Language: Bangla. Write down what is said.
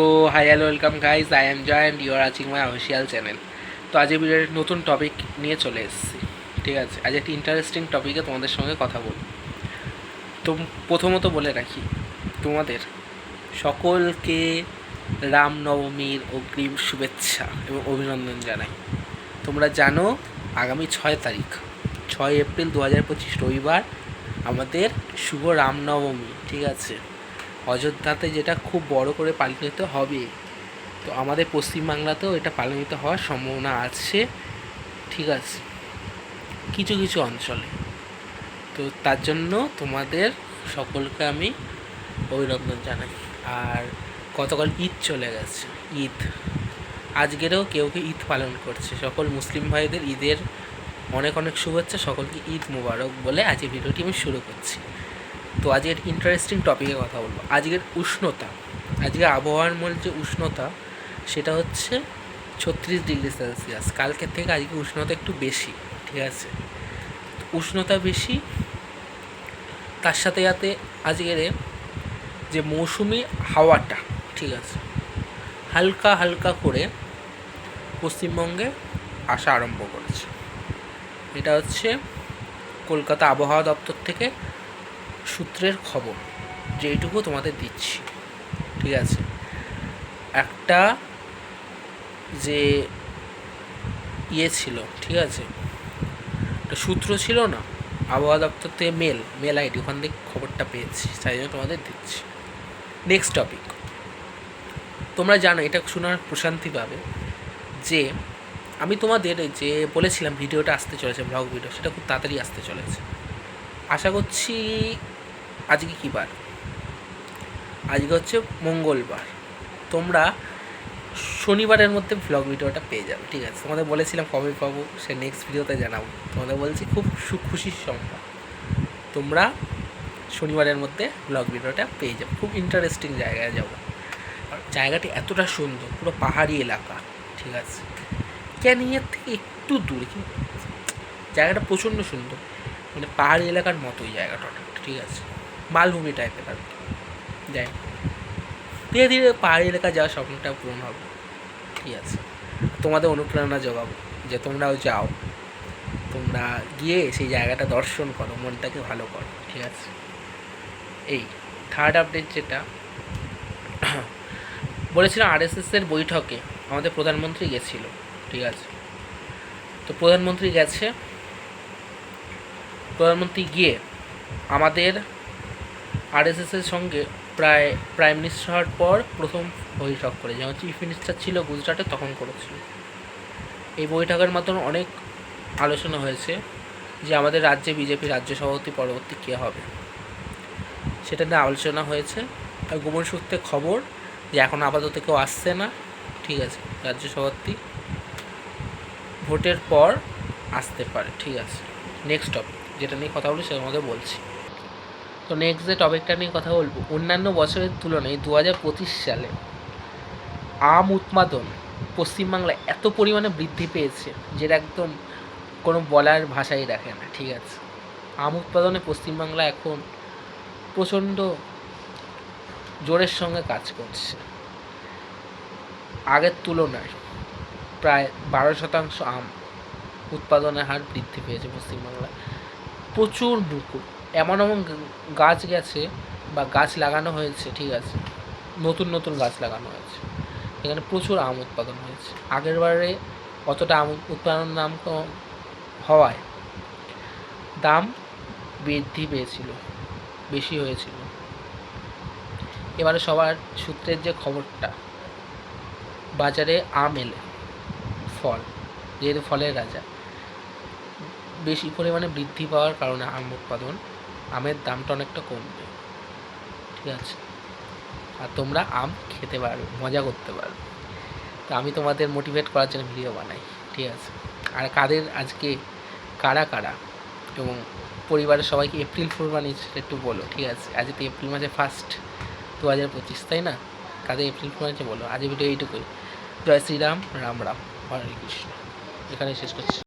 তো hi hello welcome guys I am Joy and you're watching my official channel তো আজকে ভিডিওর নতুন টপিক নিয়ে চলে এসেছি, ঠিক আছে? আজ একটি ইন্টারেস্টিং টপিকে তোমাদের সঙ্গে কথা বলব। তো প্রথমত বলে রাখি, তোমাদের সকলকে রামনবমীর অগ্রিম শুভেচ্ছা এবং অভিনন্দন জানাই। তোমরা জানো, আগামী ছয় তারিখ, ছয় এপ্রিল দু হাজার পঁচিশ রবিবার আমাদের শুভ রামনবমী, ঠিক আছে? অযোধ্যাতে যেটা খুব বড় করে পালিত হবে। তো আমাদের পশ্চিমবাংলাতেও এটা পালিত হওয়ার সম্ভাবনা আছে। ঠিক আছে। কিছু কিছু অঞ্চলে। তো তার জন্য তোমাদের সকলকে আমি অভিনন্দন জানাই। আর গতকাল ঈদ চলে গেছে, ঈদ। আজকেরও কেউ কেউ ঈদ পালন করছে? সকল মুসলিম ভাইদের ঈদের অনেক অনেক শুভেচ্ছা। সকলকে ঈদ মুবারক বলে আজকের ভিডিওটি আমি শুরু করছি। তো আজকের ইন্টারেস্টিং টপিকে কথা বলব। আজকের উষ্ণতা আজকে আবহাওয়ার মূল যে উষ্ণতা, সেটা হচ্ছে ছত্রিশ ডিগ্রি সেলসিয়াস। কালকের থেকে আজকে উষ্ণতা একটু বেশি, ঠিক আছে? উষ্ণতা বেশি, তার সাথে সাথে আজকের যে মৌসুমি হাওয়াটা, ঠিক আছে? হালকা হালকা করে পশ্চিমবঙ্গে আসা আরম্ভ করেছে। এটা হচ্ছে কলকাতা আবহাওয়া দপ্তর থেকে সূত্রের খবর যেইটুকু তোমাদের দিচ্ছি। ঠিক আছে? একটা যে ইয়ে ছিল, ঠিক আছে? একটা সূত্র ছিল না? আবহাওয়া দপ্তর থেকে মেল মেল আইডি ওখান থেকে খবরটা পেয়েছি, তাই জন্য তোমাদের দিচ্ছি। নেক্সট টপিক তোমরা জানো, এটা শোনার প্রশান্তি পাবে যে আমি তোমাদের যে বলেছিলাম, ভিডিওটা আসতে চলেছে ব্লগ ভিডিও সেটা খুব তাড়াতাড়ি আসতে চলেছে। আশা করছি আজকে কী বার? আজকে হচ্ছে মঙ্গলবার। তোমরা শনিবারের মধ্যে ব্লগ ভিডিওটা পেয়ে যাবে, ঠিক আছে? তোমাদের বলেছিলাম কবে পাবো, সে নেক্সট ভিডিওতে জানাব। তোমাদের বলছি খুব খুশির সংবাদ। তোমরা শনিবারের মধ্যে ব্লগ ভিডিওটা পেয়ে যাবে। খুব ইন্টারেস্টিং জায়গায় যাব। জায়গাটি এতটা সুন্দর, পুরো পাহাড়ি এলাকা, ঠিক আছে? ক্যানিংয়ের থেকে একটু দূরে, কিন্তু জায়গাটা প্রচণ্ড সুন্দর। মানে পাহাড়ি এলাকার মতোই জায়গাটা, ঠিক আছে? মালভূমি টাইপের আর যাই। ধীরে ধীরে পাহাড়ি এলাকা যাওয়ার স্বপ্নটা পূরণ হবে। ঠিক আছে। তোমাদের অনুপ্রেরণা যোগাবো যে তোমরাও যাও। তোমরা গিয়ে সেই জায়গাটা দর্শন করো, মনটাকে ভালো করো। ঠিক আছে? এই থার্ড আপডেট যেটা, বলেছিলাম আরএসএসের বৈঠকে আমাদের প্রধানমন্ত্রী গেছিল। ঠিক আছে? তো প্রধানমন্ত্রী গেছে। প্রধানমন্ত্রী গিয়ে আমাদের আরএসএসের সঙ্গে প্রায় প্রাইম মিনিস্টার হওয়ার পর প্রথম বৈঠক করে যেমন চিফ মিনিস্টার ছিল গুজরাটে, তখন করেছিল। এই বৈঠকের মাধ্যমে অনেক আলোচনা হয়েছে যে আমাদের রাজ্যে বিজেপি রাজ্য সভাপতি পরবর্তী কে হবে। সেটা নিয়ে আলোচনা হয়েছে। আর গোপন সূত্রে খবর যে এখন আপাতত কেউ আসছে না। ঠিক আছে, রাজ্য সভাপতি ভোটের পর আসতে পারে। ঠিক আছে নেক্সট টপিক যেটা নিয়ে কথা বলি সেটা মধ্যে বলছি। তো নেক্সট যে টপিকটা নিয়ে কথা বলব, অন্যান্য বছরের তুলনায় দু হাজার পঁচিশ সালে আম উৎপাদন পশ্চিমবাংলায় এত পরিমাণে বৃদ্ধি পেয়েছে যেটা একদম কোনো বলার ভাষাই রাখে না, ঠিক আছে? আম উৎপাদনে পশ্চিমবাংলা এখন প্রচণ্ড জোরের সঙ্গে কাজ করছে। আগের তুলনায় প্রায় বারো শতাংশ আম উৎপাদনের হার বৃদ্ধি পেয়েছে পশ্চিমবাংলায়। প্রচুর মুকুল এমন এমন গাছ গেছে বা গাছ লাগানো হয়েছে, ঠিক আছে, নতুন নতুন গাছ লাগানো হয়েছে, এখানে প্রচুর আম উৎপাদন হয়েছে, আগের বারে অতটা আম উৎপাদন দাম কম হওয়ায় দাম বৃদ্ধি পেয়েছিল, বেশি হয়েছিল। এবারে সবার সূত্রের যে খবরটা, বাজারে আম এলে, ফল, যেহেতু ফলের রাজা, বেশি পরিমাণে বৃদ্ধি পাওয়ার কারণে আম উৎপাদন আমের দামটা অনেকটা কমবে। ঠিক আছে? আর তোমরা আম খেতে পারবে মজা করতে পারবে। তো আমি তোমাদের মোটিভেট করার জন্য ভিডিও বানাই। ঠিক আছে? আর কাদের আজকে, কারা কারা? এবং পরিবারের সবাইকে এপ্রিল ফুল বানিয়েছে একটু বলো, ঠিক আছে? আজ তো এপ্রিল মাসে ফার্স্ট দু হাজার পঁচিশ, তাই না? কাদের এপ্রিল ফুল বানিয়েছে বলো? আজ ভিডিও এইটুকুই। জয় শ্রীরাম, রাম রাম, হরে কৃষ্ণ। এখানে শেষ করছি।